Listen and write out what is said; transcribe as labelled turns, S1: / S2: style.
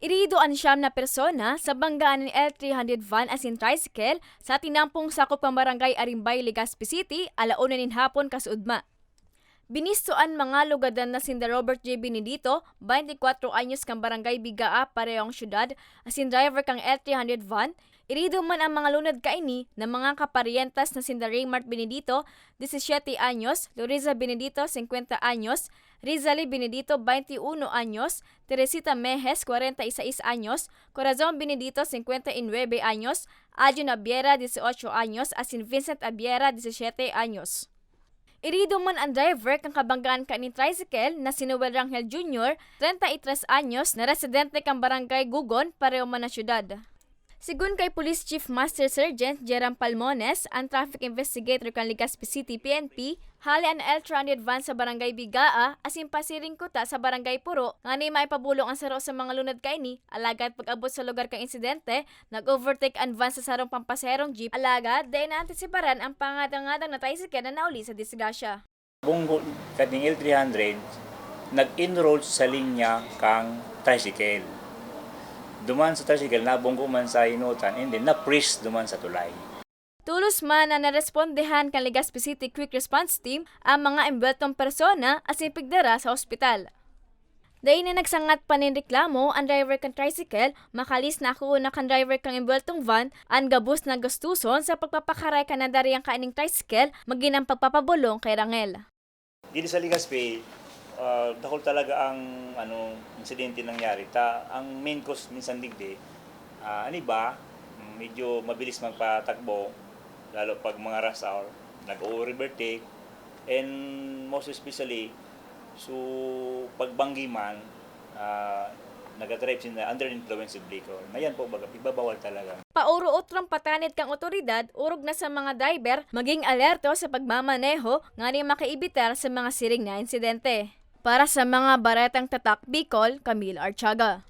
S1: Iridoan siyam na persona sa banggaan ni L300 van asin tricycle sa tinampong sakop ng barangay Arimbay, Legazpi City, alauna nin hapon kasuudma. Binistoan mga lugadan na sinda Robert J. Benedito, 24 anyos kang barangay Bigaa, parehong syudad, asin driver kang L300 van, irido man ang mga lunad kaini ng mga kaparientas na sinda Raymart Benedito, 17 anyos, Loriza Benedito, 50 anyos, Rizali Benedito, 21 anyos, Teresita Mejes, 46 anyos, Corazon Benedito, 59 anyos, Adjun Abiera, 18 anyos, asin Vincent Abiera, 17 anyos. Irido man ang driver kang kabanggaan ka ni tricycle na si Noel Rangel Jr., 33 anyos, na residente kang barangay Gugon, pareho man na syudad. Sigun kay Police Chief Master Sergeant Jeram Palmones, ang traffic investigator kang Legazpi City PNP, hali ang L300 van sa barangay Bigaa, asin pasiring kuta sa barangay Puro, nga ni maipabulong ang saro sa mga lunad kaini, alagad pag-abot sa lugar kang insidente, nag-overtake ang van sa sarong pampaserong jeep, alagad, dahil naantisiparan ang pangadangadang na tricycle na nauli sa disgrasya.
S2: Bunggo kaning L300 nag-enroll sa linya kang tricycle. Duman sa tricycle nabunggo man sa inutan and then na-freeze duman sa tulay.
S1: Tulos man na narespondehan kan Legazpi City Quick Response Team ang mga embeltong persona at sipigdara sa ospital. Dahil na nagsangat pa nin reklamo ang driver kang tricycle, makalis na ako na kan driver kang embeltong van, ang gabus na gastuson sa pagpapakaray ka na dari ang kaining tricycle, maging ang pagpapabulong kay Rangel.
S2: Dito sa Legazpi, uh, dahol talaga ang ano insidente nangyari. Ta ang main cause minsan digdi, uh, ano ba, medyo mabilis magpatakbo lalo pag mga rush hour, nag-overtake and most especially so pagbanggi man uh, nag-drive sila under influence of liquor. Ngayon po baga ibabawal talaga.
S1: Pauro utrong patanit kang otoridad, urog na sa mga driver, maging alerto sa pagmamaneho, nga rin makaibitar sa mga siring na insidente. Para sa mga baretang tatak Bicol, Camille Archaga.